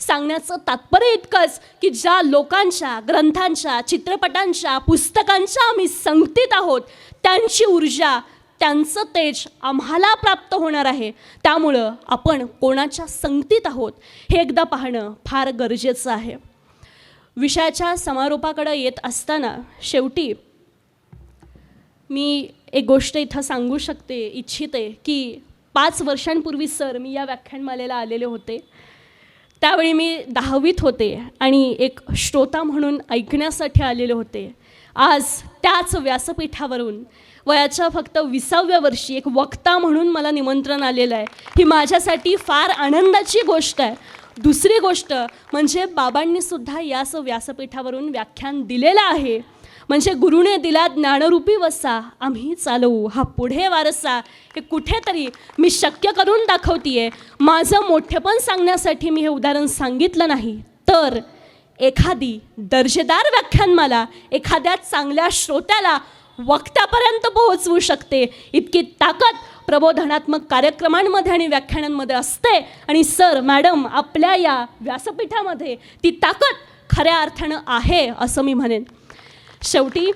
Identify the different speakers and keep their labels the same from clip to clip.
Speaker 1: सांगण्याचं तात्पर्य इतकंच की ज्या लोकांच्या ग्रंथांच्या चित्रपटांच्या पुस्तकांच्या आम्ही संगतीत आहोत त्यांची ऊर्जा त्यांचं तेज आम्हाला प्राप्त होणार आहे. त्यामुळं आपण कोणाच्या संगतीत आहोत हे एकदा पाहणं फार गरजेचं आहे. विषयाच्या समारोपाकडे येत असताना शेवटी मी एक गोष्ट इथं सांगू शकते इच्छिते की पाच वर्षांपूर्वी सर मी या व्याख्यानमालेला आलेले होते. त्यावेळी मी दहावीत होते आणि एक श्रोता म्हणून ऐकण्यासाठी आलेले होते. आज त्याच व्यासपीठावरून वयाच्या फक्त विसाव्या वर्षी एक वक्ता म्हणून मला निमंत्रण आलेलं आहे. ही माझ्यासाठी फार आनंदाची गोष्ट आहे. दुसरी गोष्ट म्हणजे बाबांनीसुद्धा याच व्यासपीठावरून व्याख्यान दिलेलं आहे. म्हणजे गुरुने दिला ज्ञानरूपी वसा. आम्ही चालवू हा पुढे वारसा. हे कुठेतरी मी शक्य करून दाखवतीये. माझं मोठेपण सांगण्यासाठी मी हे उदाहरण सांगितलं नाही. तर एखादी दर्जेदार व्याख्यानमाला एखाद्या चांगल्या श्रोत्याला वक्त्यापर्यंत पोहोचवू शकते. इतकी ताकद प्रबोधनात्मक कार्यक्रमांमध्ये आणि व्याख्यानांमध्ये असते. आणि सर मॅडम आपल्या या व्यासपीठामध्ये ती ताकद खऱ्या अर्थानं आहे असं मी म्हणेन. शेवटी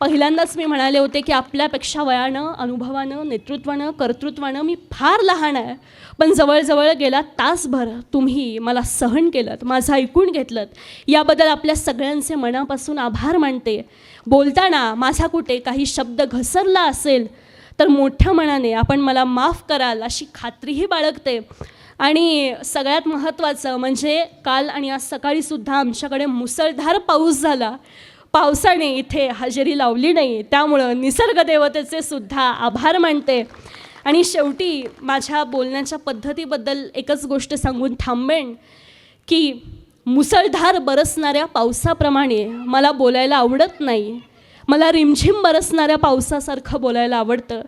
Speaker 1: पहिल्यांदाच मी म्हणाले होते की आपल्यापेक्षा वयानं अनुभवानं नेतृत्वानं कर्तृत्वानं मी फार लहान आहे. पण जवळजवळ गेला तासभर तुम्ही मला सहन केलं माझं ऐकून घेतलं याबद्दल आपल्या सगळ्यांचे मनापासून आभार मानते. बोलताना माझा कुठे काही शब्द घसरला असेल तर मोठ्या मनाने आपण मला माफ कराल अशी खात्रीही बाळगते. आणि सगळ्यात महत्त्वाचं म्हणजे काल आणि आज सकाळीसुद्धा आमच्याकडे मुसळधार पाऊस झाला. पावसाने इथे हजेरी लावली नाही. त्यामुळं निसर्गदेवतेचे सुद्धा आभार मानते. आणि शेवटी माझ्या बोलण्याच्या पद्धतीबद्दल एकच गोष्ट सांगून थांबेन की मुसळधार बरसणाऱ्या पावसाप्रमाणे मला बोलायला आवडत नाही. मला रिमझिम बरसणाऱ्या पावसासारखं बोलायला आवडतं.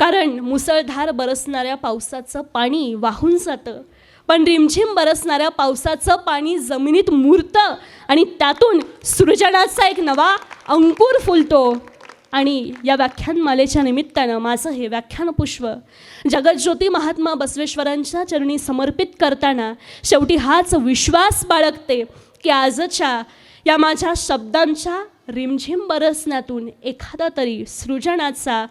Speaker 1: कारण मुसळधार बरसणाऱ्या पावसाचं पाणी वाहून जातं. पण रिमझिम बरसणाऱ्या पावसाचं पाणी जमिनीत मुरतं आणि त्यातून सृजनाचा एक नवा अंकुर फुलतो. आणि या व्याख्यानमालेच्या निमित्तानं माझं हे व्याख्यानपुष्प जगज्योती महात्मा बसवेश्वरांच्या चरणी समर्पित करताना शेवटी हाच विश्वास बाळगते की आजच्या या माझ्या शब्दांच्या रिमझिम बरसण्यातून एखादा तरी सृजनाचा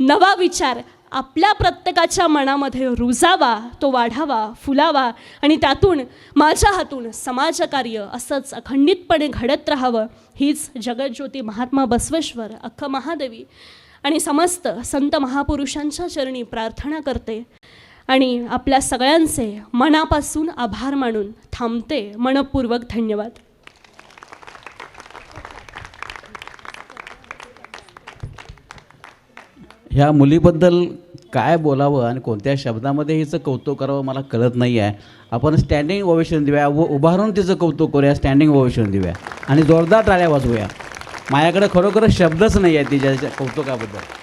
Speaker 1: नवा विचार आपल्या प्रत्येकाच्या मनामध्ये रुजावा तो वाढावा फुलावा आणि त्यातून माझ्या हातून समाजकार्य असंच अखंडितपणे घडत राहावं हीच जगज्योती महात्मा बसवेश्वर अख्ख महादेवी आणि समस्त संत महापुरुषांच्या चरणी प्रार्थना करते आणि आपल्या सगळ्यांचे मनापासून आभार मानून थांबते. मनपूर्वक धन्यवाद.
Speaker 2: ह्या मुलीबद्दल काय बोलावं आणि कोणत्या शब्दामध्ये हिचं कौतुक करावं मला कळत नाही आहे. आपण स्टँडिंग ओवेशन देऊया व उभारून तिचं कौतुक करूया स्टँडिंग ओवेशन देऊया. आणि जोरदार टाळ्या वाजवूया. माझ्याकडे खरोखर शब्दच नाही आहे तिच्या कौतुकाबद्दल.